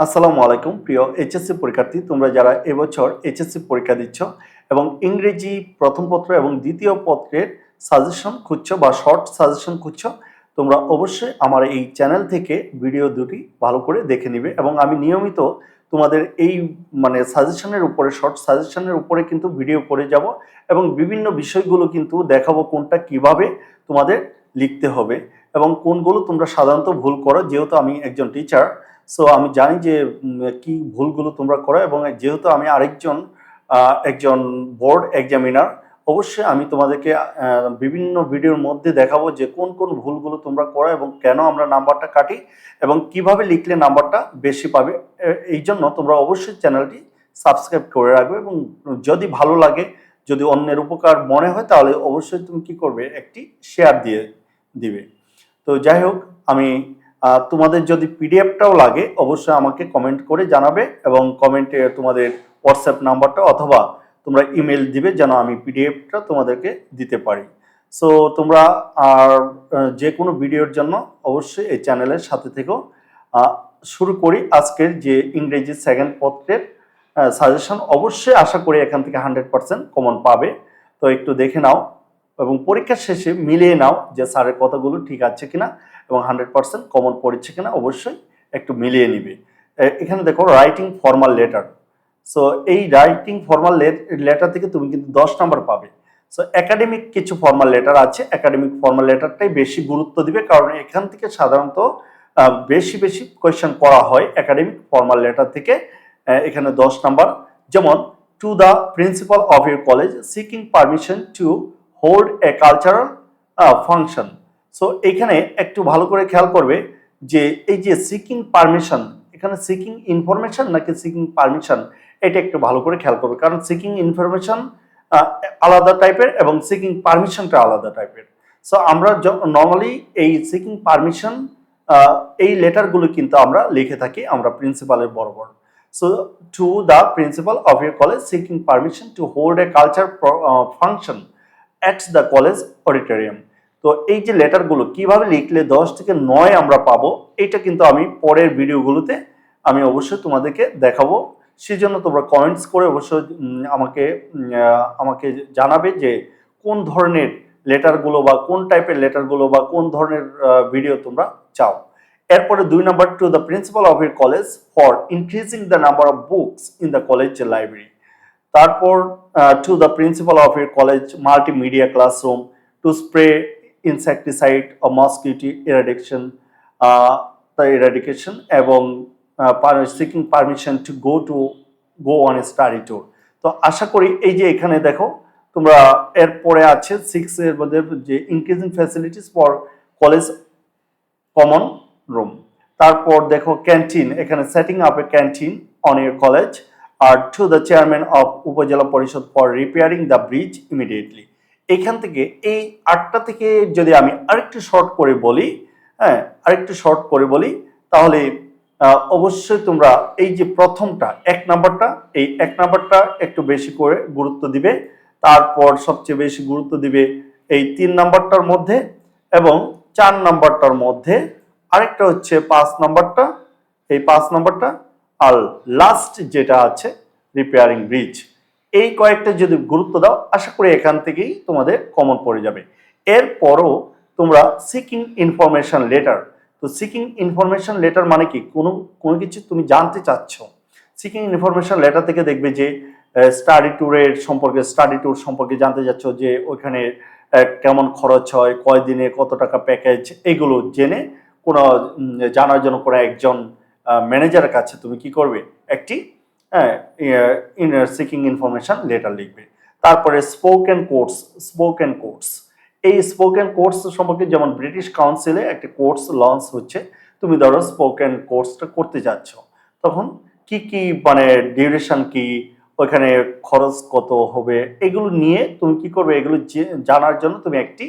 আসসালামু আলাইকুম, প্রিয় এইচএসসি পরীক্ষার্থী। তোমরা যারা এবছর এইচএসসি পরীক্ষা দিচ্ছ এবং ইংরেজি প্রথম পত্র এবং দ্বিতীয় পত্রের সাজেশন খুঁজছ বা শর্ট সাজেশন খুঁজছো, তোমরা অবশ্যই আমার এই চ্যানেল থেকে ভিডিও দুটি ভালো করে দেখে নিবে এবং আমি নিয়মিত তোমাদের এই মানে সাজেশনের উপরে, শর্ট সাজেশনের উপরে কিন্তু ভিডিও করে যাব এবং বিভিন্ন বিষয়গুলো কিন্তু দেখাবো কোনটা কীভাবে তোমাদের লিখতে হবে এবং কোনগুলো তোমরা সাধারণত ভুল করো। যেহেতু আমি একজন টিচার সো আমি জানি যে কি ভুলগুলো তোমরা করো এবং যেহেতু আমি আরেকজন একজন বোর্ড এক্সামিনার অবশ্যই আমি তোমাদেরকে বিভিন্ন ভিডিওর মধ্যে দেখাবো যে কোন কোন ভুলগুলো তোমরা করো এবং কেন আমরা নাম্বারটা কাটি এবং কীভাবে লিখলে নাম্বারটা বেশি পাবে। এই জন্য তোমরা অবশ্যই চ্যানেলটি সাবস্ক্রাইব করে রাখবে এবং যদি ভালো লাগে, যদি অন্যের উপকার মনে হয়, তাহলে অবশ্যই তুমি কি করবে? একটি শেয়ার দিয়ে দিবে। তো যাই হোক, আমি তোমাদের যদি পিডিএফটাও লাগে, অবশ্যই আমাকে কমেন্ট করে জানাবে এবং কমেন্টে তোমাদের হোয়াটসঅ্যাপ নাম্বারটা অথবা তোমরা ইমেল দিবে যেন আমি পিডিএফটা তোমাদেরকে দিতে পারি। সো তোমরা আর যে কোনো ভিডিওর জন্য অবশ্যই এই চ্যানেলের সাথে থেকেও শুরু করি আজকের যে ইংরেজি সেকেন্ড পত্রের সাজেশন অবশ্যই আশা করি এখান থেকে হান্ড্রেড পার্সেন্ট কমন পাবে। তো একটু দেখে নাও। এবং পরীক্ষার শেষে মিলিয়ে নাও যে স্যারের কথাগুলো ঠিক আছে কিনা এবং হান্ড্রেড পার্সেন্ট কমন পড়ছে কিনা অবশ্যই একটু মিলিয়ে নিবে। এখানে দেখো রাইটিং ফর্মাল লেটার সো এই রাইটিং ফর্মাল লেটার থেকে তুমি কিন্তু দশ নাম্বার পাবে। সো একাডেমিক কিছু ফর্মাল লেটার আছে। একাডেমিক ফর্মাল লেটারটাই বেশি গুরুত্ব দিবে কারণ এখান থেকে সাধারণত বেশি বেশি কোয়েশ্চেন করা হয় একাডেমিক ফর্মাল লেটার থেকে এখানে দশ নাম্বার যেমন to the principal of your college seeking permission to hold a cultural function so এখানে একটু ভালো করে খেয়াল করবে যে এই যে সিকিং পারমিশন এখানে সিকিং ইনফরমেশন নাকি সিকিং পারমিশন এটা একটু ভালো করে খেয়াল করবে। কারণ সিকিং ইনফরমেশন আলাদা টাইপের এবং সিকিং পারমিশনটা আলাদা টাইপের সো আমরা নর্মালি এই সিকিং পারমিশন এই লেটারগুলো কিন্তু আমরা লিখে থাকি আমরা প্রিন্সিপালের বরাবর। So to the principal of your college seeking permission to hold a culture function at the college auditorium তো এই যে লেটারগুলো কীভাবে লিখলে দশ থেকে নয় আমরা পাবো এটা কিন্তু আমি পরের ভিডিওগুলোতে আমি অবশ্যই তোমাদেরকে দেখাবো। সেজন্য তোমরা কমেন্টস করে অবশ্যই আমাকে আমাকে জানাবে যে কোন ধরনের লেটারগুলো বা কোন টাইপের লেটারগুলো বা কোন ধরনের ভিডিও তোমরা চাও। এরপরে দুই number to the principal of your college for increasing the number of books in the college library তারপর to the principal of your college multimedia classroom to spray insecticide O mosquito eradication the eradication এবং seeking permission to go to go on study tour তো আশা করি এই যে এখানে দেখো, তোমরা এরপরে আছে সিক্স এর মধ্যে যে increasing facilities for college common room তারপর দেখো ক্যান্টিন এখানে setting up a canteen on your college R to the chairman of Upazila Parishad for repairing the bridge immediately এখান থেকে, এই আটটা থেকে যদি আমি আরেকটু শর্ট করে বলি হ্যাঁ আরেকটু শর্ট করে বলি, তাহলে অবশ্যই তোমরা এই যে প্রথমটা, এক নাম্বারটা, এই এক নাম্বারটা একটু বেশি করে গুরুত্ব দিবে। তারপর সবচেয়ে বেশি গুরুত্ব দিবে এই তিন নাম্বারটার মধ্যে এবং চার নাম্বারটার মধ্যে আরেকটা হচ্ছে পাঁচ নাম্বারটা। এই পাঁচ নাম্বারটা আর লাস্ট যেটা আছে রিপেয়ারিং ব্রিজ এই কয়েকটা যদি গুরুত্ব দাও, আশা করি এখান থেকেই তোমাদের কমন পড়ে যাবে। এরপরও তোমরা সিকিং ইনফরমেশন লেটার তো সিকিং ইনফরমেশন লেটার মানে কি? কোনো কোনো কিছু তুমি জানতে চাচ্ছ সিকিং ইনফরমেশন লেটার থেকে দেখবে যে স্টাডি ট্যুরের সম্পর্কে স্টাডি ট্যুর সম্পর্কে জানতে চাচ্ছ যে ওইখানে কেমন খরচ হয় কয় দিনে কত টাকা প্যাকেজ এগুলো জেনে কোনো জানার জন্য কোনো একজন ম্যানেজারের কাছে তুমি কি করবে? একটি সিকিং ইনফরমেশন লেটার লিখবে। তারপরে স্পোকেন কোর্স স্পোকেন কোর্স এই স্পোকেন কোর্স সম্পর্কে যেমন ব্রিটিশ কাউন্সিলে একটি কোর্স লঞ্চ হচ্ছে, তুমি ধরো স্পোকেন কোর্সটা করতে যাচ্ছ। তখন কি কি মানে ডিউরেশন কি ওইখানে খরচ কত হবে, এগুলো নিয়ে তুমি কি করবে? এগুলো জানার জন্য তুমি একটি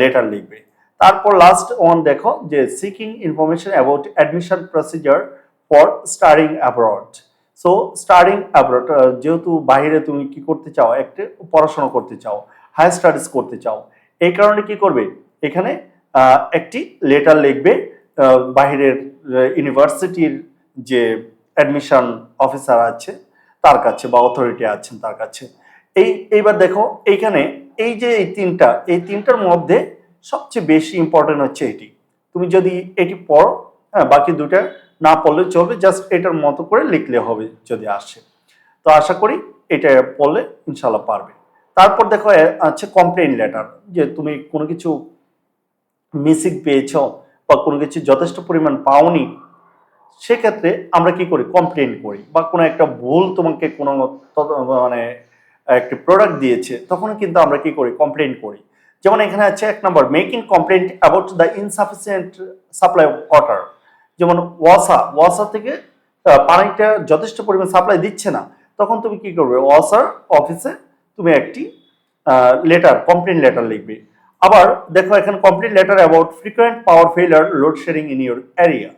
লেটার লিখবে। তারপর লাস্ট ওয়ান দেখো, যে seeking information about admission procedure for studying abroad so studying abroad যেহেতু বাইরে তুমি কি করতে চাও, একটা পড়াশোনা করতে চাও হায়ার স্টাডিজ করতে চাও, এই কারণে কি করবে? এখানে একটি লেটার লিখবে বাহিরের ইউনিভার্সিটির যে অ্যাডমিশন অফিসার আছে, তার কাছে বা অথরিটি আছেন তার কাছে। এই, এইবার দেখো, এইখানে এই যে এই তিনটা, এই তিনটার মধ্যে সবচেয়ে বেশি ইম্পর্টেন্ট হচ্ছে এটি। তুমি যদি এটি পড়ো হ্যাঁ বাকি দুটা না পড়লে চলবে জাস্ট এটার মতো করে লিখলে হবে যদি আসে। তো আশা করি এটা পড়লে ইনশাল্লাহ পারবে। তারপর দেখো আছে কমপ্লেন লেটার যে তুমি কোনো কিছু মিসিং পেয়েছ বা কোনো কিছু যথেষ্ট পরিমাণ পাওনি, সেক্ষেত্রে আমরা কি করি? কমপ্লেন করি বা কোনো একটা ভুল তোমাকে কোনো মানে একটি প্রোডাক্ট দিয়েছে, তখন কিন্তু আমরা কি করি? কমপ্লেন করি। যেমন এখানে আছে এক নম্বর making complaint about the insufficient supply of water যেমন ওয়াসা ওয়াসা থেকে পানিটা যথেষ্ট পরিমাণ সাপ্লাই দিচ্ছে না। তখন তুমি কি করবে? ওয়াসার অফিসে তুমি একটি লেটার কমপ্লেন লেটার লিখবে। আবার দেখো এখানে complain letter about frequent power failure load sharing in your area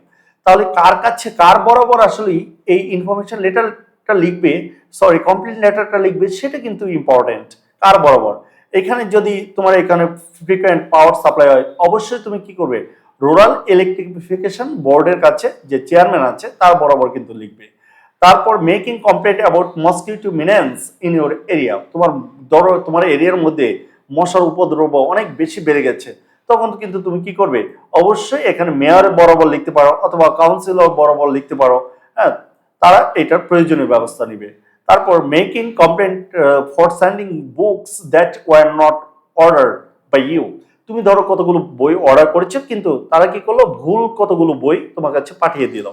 তাহলে কার কাছে, কার বরাবর আসলে এই ইনফরমেশন লেটারটা লিখবে সরি কমপ্লেন লেটারটা লিখবে, সেটা কিন্তু ইম্পর্টেন্ট কার বরাবর? এখানে যদি তোমার এখানে ফ্রিকোয়েন্ট পাওয়ার সাপ্লাই হয়, অবশ্যই তুমি কি করবে? রুরাল ইলেকট্রিফিকেশন বোর্ডের কাছে যে চেয়ারম্যান আছে, তার বরাবর কিন্তু লিখবে। তারপর making complaint about mosquito menace in your area তোমার ধরো, তোমার এরিয়ার মধ্যে মশার উপদ্রব অনেক বেশি বেড়ে গেছে। তখন কিন্তু তুমি কি করবে? অবশ্যই এখানে মেয়র বরাবর লিখতে পারো, অথবা কাউন্সিলর বরাবর লিখতে পারো। হ্যাঁ তারা এটার প্রয়োজনীয় ব্যবস্থা নিবে। তারপর making complaint for sending books that were not order by you তুমি ধরো কতগুলো বই অর্ডার করেছ, কিন্তু তারা কি করল? ভুল কতগুলো বই তোমার কাছে পাঠিয়ে দিল।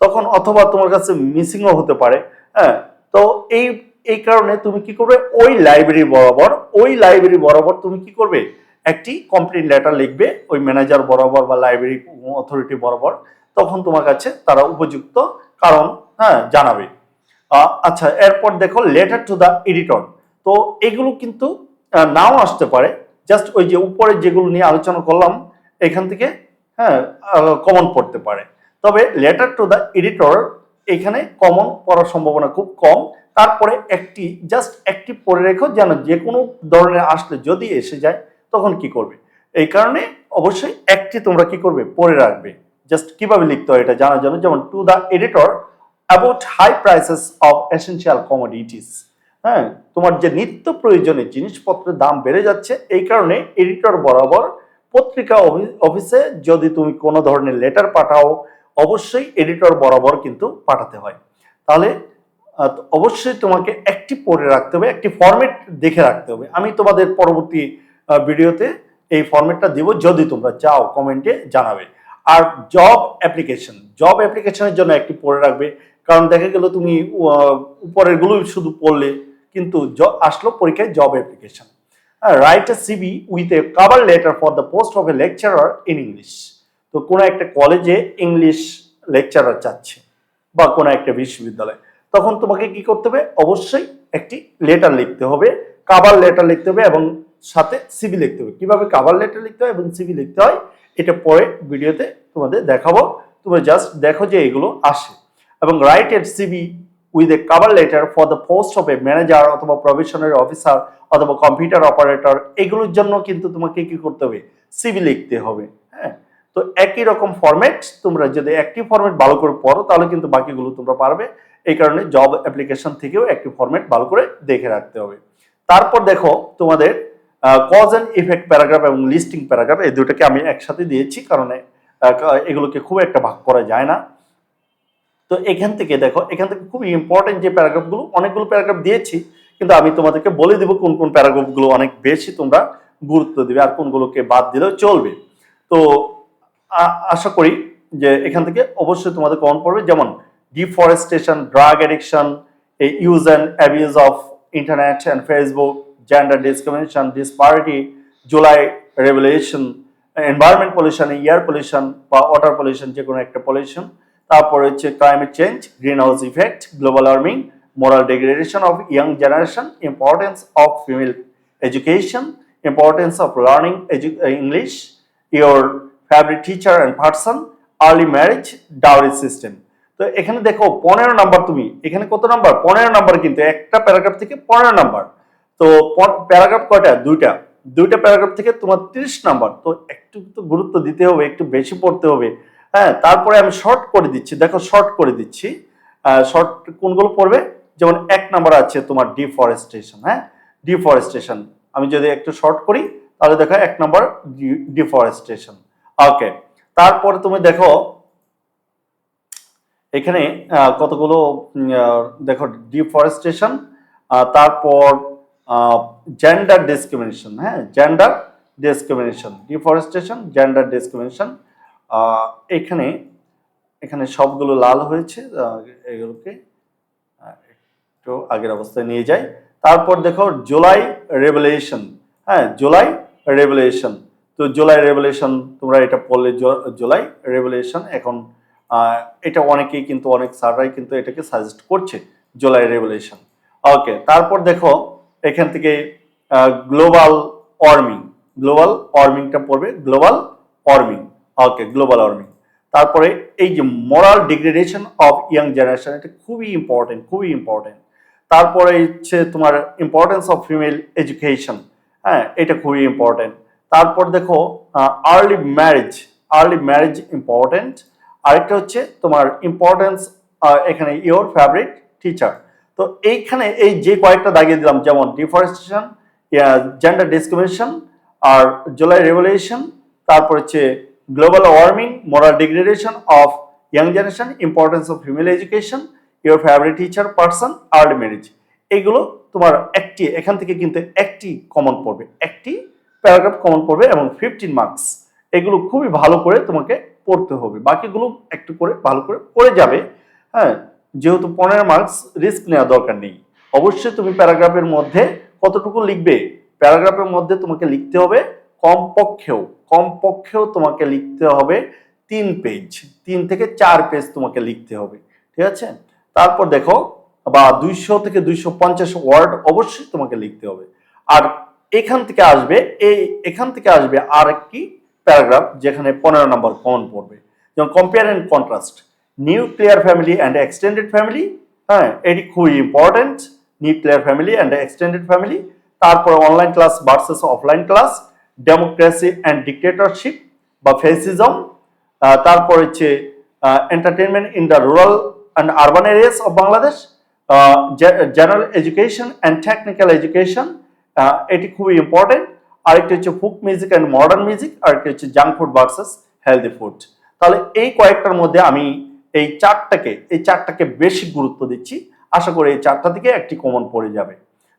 তখন অথবা তোমার কাছে মিসিংও হতে পারে হ্যাঁ? তো এই এই কারণে তুমি কি করবে? ওই লাইব্রেরি বরাবর, ওই লাইব্রেরি বরাবর তুমি কি করবে? একটি কমপ্লেন লেটার লিখবে, ওই ম্যানেজার বরাবর বা লাইব্রেরি অথরিটি বরাবর। তখন তোমার কাছে তারা উপযুক্ত কারণ হ্যাঁ জানাবে। আচ্ছা এরপর দেখো লেটার টু দ্য এডিটর তো এগুলো কিন্তু নাও আসতে পারে। জাস্ট ওই যে উপরে যেগুলো নিয়ে আলোচনা করলাম, এখান থেকে হ্যাঁ কমন পড়তে পারে। তবে লেটার টু দ্য এডিটর এখানে কমন পড়ার সম্ভাবনা খুব কম। তারপরে একটি জাস্ট একটি পড়ে রেখো যেন যে কোনো ধরনের আসলে যদি এসে যায়, তখন কি করবে? এই কারণে অবশ্যই একটি তোমরা কি করবে? পড়ে রাখবে। জাস্ট কীভাবে লিখতে হয় এটা জানার জন্য। যেমন to the editor about high prices of essential commodities হ্যাঁ তোমার যে নিত্য প্রয়োজনীয় জিনিসপত্রের দাম বেড়ে যাচ্ছে, এই কারণে এডিটর বরাবর পত্রিকা অফি- অফিসে যদি তুমি কোনো ধরনের লেটার পাঠাও, অবশ্যই এডিটর বরাবর কিন্তু পাঠাতে হয়। তাহলে অবশ্যই তোমাকে একটি পড়ে রাখতে হবে, একটি ফরম্যাট দেখে রাখতে হবে। আমি তোমাদের পরবর্তী ভিডিওতে এই ফরম্যাটটা দিব, যদি তোমরা চাও কমেন্টে জানাবে। আর জব অ্যাপ্লিকেশন জব অ্যাপ্লিকেশনের জন্য একটি পড়ে রাখবে কারণ দেখা গেল তুমি উপরেরগুলো শুধু পড়লে, কিন্তু আসলো পরীক্ষায় job application write a CV with a cover letter for the post of a lecturer in English তো কোনো একটা কলেজে ইংলিশ লেকচারার চাচ্ছে, বা কোনো একটা বিশ্ববিদ্যালয়। তখন তোমাকে কি করতে হবে? অবশ্যই একটি লেটার লিখতে হবে কাভার লেটার লিখতে হবে এবং সাথে সিবি লিখতে হবে। কীভাবে কাভার লেটার লিখতে হয় এবং সিবি লিখতে হয়? এটা পরে ভিডিওতে তোমাদের দেখাবো। তোমরা জাস্ট দেখো যে এগুলো আসে। এবং write at CV with a cover letter for the post of a manager অথবা প্রফেশনাল অফিসার অথবা কম্পিউটার অপারেটর এগুলোর জন্য কিন্তু তোমাকে কি করতে হবে? সিবি লিখতে হবে হ্যাঁ? তো একই রকম ফরম্যাট তোমরা যদি একটি ফরম্যাট ভালো করে পড়ো, তাহলে কিন্তু বাকিগুলো তোমরা পারবে। এই কারণে জব অ্যাপ্লিকেশন থেকেও একটি ফরম্যাট ভালো করে দেখে রাখতে হবে। তারপর দেখো তোমাদের কজ অ্যান্ড ইফেক্ট প্যারাগ্রাফ এবং লিস্টিং প্যারাগ্রাফ এই দুটোকে আমি একসাথে দিয়েছি, কারণ এগুলোকে খুব একটা ভাগ করা যায় না। তো এখান থেকে দেখো, এখান থেকে খুব ইম্পর্টেন্ট যে প্যারাগ্রাফগুলো অনেকগুলো প্যারাগ্রাফ দিয়েছি, কিন্তু আমি তোমাদেরকে বলে দিব কোন কোন প্যারাগ্রাফগুলো অনেক বেশি তোমরা গুরুত্ব দিবে আর কোনগুলোকে বাদ দিলেও চলবে। তো আশা করি যে এখান থেকে অবশ্যই তোমাদের কমন পড়বে, যেমন deforestation drug addiction use and abuse of internet and Facebook gender discrimination disparity July revolution environment pollution air pollution বা ওয়াটার পলিউশন যে কোনো একটা পলিউশন তারপর হচ্ছে climate change green house effect global warming moral degradation of young generation importance of female education importance of learning English your family teacher and person early marriage dowry system তো এখানে দেখো পনেরো number তুমি। এখানে কত number পনেরো number কিন্তু একটা প্যারাগ্রাফ থেকে পনেরো নাম্বার তো প্যারাগ্রাফ কয়টা? দুইটা। দুইটা প্যারাগ্রাফ থেকে তোমার তিরিশ নাম্বার তো একটু তো গুরুত্ব দিতে হবে, একটু বেশি পড়তে হবে। হ্যাঁ তারপরে আমি শর্ট করে দিচ্ছি। দেখো শর্ট করে দিচ্ছি। শর্ট কোনগুলো পড়বে? যেমন এক নাম্বার আছে তোমার ডিফরেস্টেশন হ্যাঁ? ডিফরেস্টেশন আমি যদি একটু শর্ট করি, তাহলে দেখো এক নাম্বার ডিফরেস্টেশন ওকে তারপরে তুমি দেখো, এখানে কতগুলো দেখো ডিফরেস্টেশন তারপর জেন্ডার ডিসক্রিমিনেশন হ্যাঁ? Gender discrimination deforestation gender discrimination এখানে এখানে সবগুলো লাল হয়েছে এগুলোকে একটু আগের অবস্থায় নিয়ে যাই। তারপর দেখো, জুলাই রেভুলেশন। হ্যাঁ জুলাই রেভুলেশন। তো জুলাই রেভুলেশন, তোমরা এটা পড়লে জুলাই রেভুলেশন, এখন এটা অনেকেই কিন্তু, অনেক স্যাররাই কিন্তু এটাকে সাজেস্ট করছে, জুলাই রেভুলেশন। ওকে, তারপর দেখো, এখান থেকে গ্লোবাল ওয়ার্মিং গ্লোবাল ওয়ার্মিংটা পড়বে global warming okay global warming তারপরে এই যে moral degradation of young generation এটা খুবই ইম্পর্টেন্ট খুবই ইম্পর্টেন্ট তারপরে হচ্ছে তোমার ইম্পর্টেন্স অফ ফিমেল এডুকেশন হ্যাঁ এটা খুবই ইম্পর্টেন্ট তারপর দেখো early marriage early marriage important আরেকটা হচ্ছে তোমার ইম্পর্টেন্স এখানে ইওর ফেভারিট টিচার তো এইখানে এই যে কয়েকটা দাগিয়ে দিলাম, যেমন ডিফরেস্টেশন জেন্ডার ডিসক্রিমিনেশন আর জুলাই রেভলিউশন তারপর হচ্ছে global warming moral degradation of young generation importance of female education your favourite teacher person early marriage এইগুলো তোমার একটি, এখান থেকে কিন্তু একটি কমন পড়বে, একটি প্যারাগ্রাফ কমন পড়বে এবং ফিফটিন মার্কস এগুলো খুবই ভালো করে তোমাকে পড়তে হবে। বাকিগুলো একটু করে ভালো করে পড়ে যাবে। হ্যাঁ যেহেতু পনেরো মার্কস রিস্ক নেওয়া দরকার নেই। অবশ্যই তুমি প্যারাগ্রাফের মধ্যে কতটুকু লিখবে? প্যারাগ্রাফের মধ্যে তোমাকে লিখতে হবে কমপক্ষেও কমপক্ষেও তোমাকে লিখতে হবে তিন পেজ তিন থেকে চার পেজ তোমাকে লিখতে হবে, ঠিক আছে? তারপর দেখো, বা দুইশো থেকে দুইশো পঞ্চাশ ওয়ার্ড অবশ্যই তোমাকে লিখতে হবে। আর এখান থেকে আসবে, এই এখান থেকে আসবে আর একটি প্যারাগ্রাফ যেখানে পনেরো নম্বর কমন পড়বে। যেমন compare and contrast nuclear family and extended family হ্যাঁ এটি খুবই important nuclear family and extended family তারপরে online class versus offline class democracy and dictatorship বা ফেসিজম তারপর হচ্ছে entertainment in the rural and urban areas of Bangladesh general education and technical education এটি খুবই important আরেকটি হচ্ছে ফুক মিউজিক অ্যান্ড মডার্ন মিউজিক আরেকটি হচ্ছে junk food versus healthy food তাহলে এই কয়েকটার মধ্যে আমি এই চারটাকে এই চারটাকে বেশি গুরুত্ব দিচ্ছি। আশা করি এই চারটা থেকে একটি কমন পড়ে যাবে।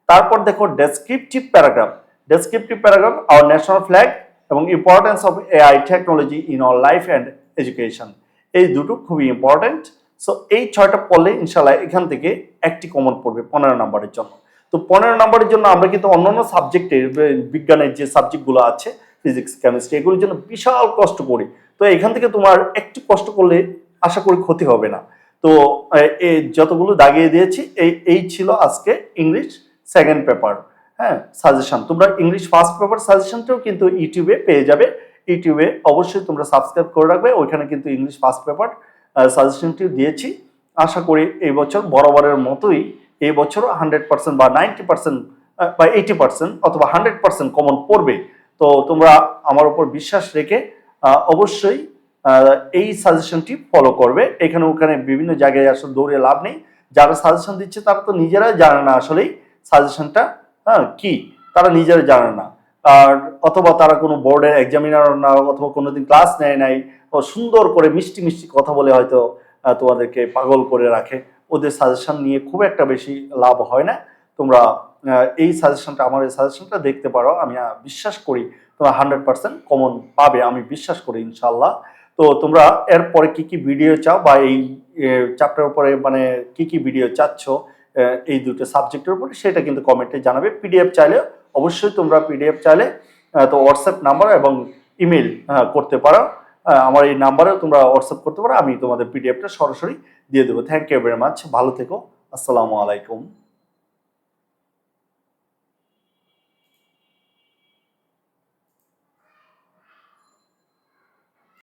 তারপর দেখো descriptive paragraph descriptive paragraph our national flag এবং importance of AI technology in our life and education এই দুটো খুবই ইম্পর্টেন্ট সো এই ছয়টা পড়লে ইনশাল্লাহ এখান থেকে একটি কমন পড়বে পনেরো নম্বরের জন্য। তো পনেরো নম্বরের জন্য আমরা কিন্তু অন্যান্য সাবজেক্টের বিজ্ঞানের যে সাবজেক্টগুলো আছে ফিজিক্স কেমিস্ট্রি এগুলোর জন্য বিশাল কষ্ট করি। তো এখান থেকে তোমার একটু কষ্ট করলে আশা করি ক্ষতি হবে না। তো যতগুলো দাগিয়ে দিয়েছি এই এই ছিল আজকে ইংলিশ সেকেন্ড পেপার হ্যাঁ সাজেশন তোমরা ইংলিশ ফার্স্ট পেপার সাজেশনটাও কিন্তু ইউটিউবে পেয়ে যাবে। ইউটিউবে অবশ্যই তোমরা সাবস্ক্রাইব করে রাখবে। ওইখানে কিন্তু ইংলিশ ফার্স্ট পেপার সাজেশনটিও দিয়েছি। আশা করি এই বছর বরাবরের মতোই এই বছরও হান্ড্রেড পার্সেন্ট বা নাইনটি পার্সেন্ট বা এইটি পার্সেন্ট অথবা হান্ড্রেড পার্সেন্ট কমন পড়বে। তো তোমরা আমার উপর বিশ্বাস রেখে অবশ্যই এই সাজেশনটি ফলো করবে। এখানে ওখানে বিভিন্ন জায়গায় আসলে দৌড়ে লাভ নেই। যারা সাজেশন দিচ্ছে তারা তো নিজেরাই জানে না আসলেই সাজেশনটা হ্যাঁ কি? তারা নিজেরা জানে না। আর অথবা তারা কোনো বোর্ডের এক্সামিনার না, অথবা কোনোদিন ক্লাস নেয় নাই সুন্দর করে মিষ্টি মিষ্টি কথা বলে হয়তো তোমাদেরকে পাগল করে রাখে। ওদের সাজেশন নিয়ে খুব একটা বেশি লাভ হয় না। তোমরা এই সাজেশনটা আমার এই সাজেশনটা দেখতে পারো। আমি বিশ্বাস করি তোমরা হান্ড্রেড পার্সেন্ট কমন পাবে, আমি বিশ্বাস করি ইনশাল্লাহ তো তোমরা এরপরে কি কি ভিডিও চাও বা এই চ্যাপ্টার উপরে মানে কি কি ভিডিও চাচ্ছ? এই দুটো সাবজেক্টের উপরে, সেটা কিন্তু কমেন্টে জানাবে। পিডিএফ চাইলে অবশ্যই তোমরা পিডিএফ চাইলে তো হোয়াটসঅ্যাপ নাম্বার এবং ইমেল করতে পারো। আমার এই নাম্বারে তোমরা হোয়াটসঅ্যাপ করতে পারো। আমি তোমাদের পিডিএফটা সরাসরি দিয়ে দেবো। থ্যাংক ইউ ভেরি মাচ ভালো থেকো। আসসালামু আলাইকুম।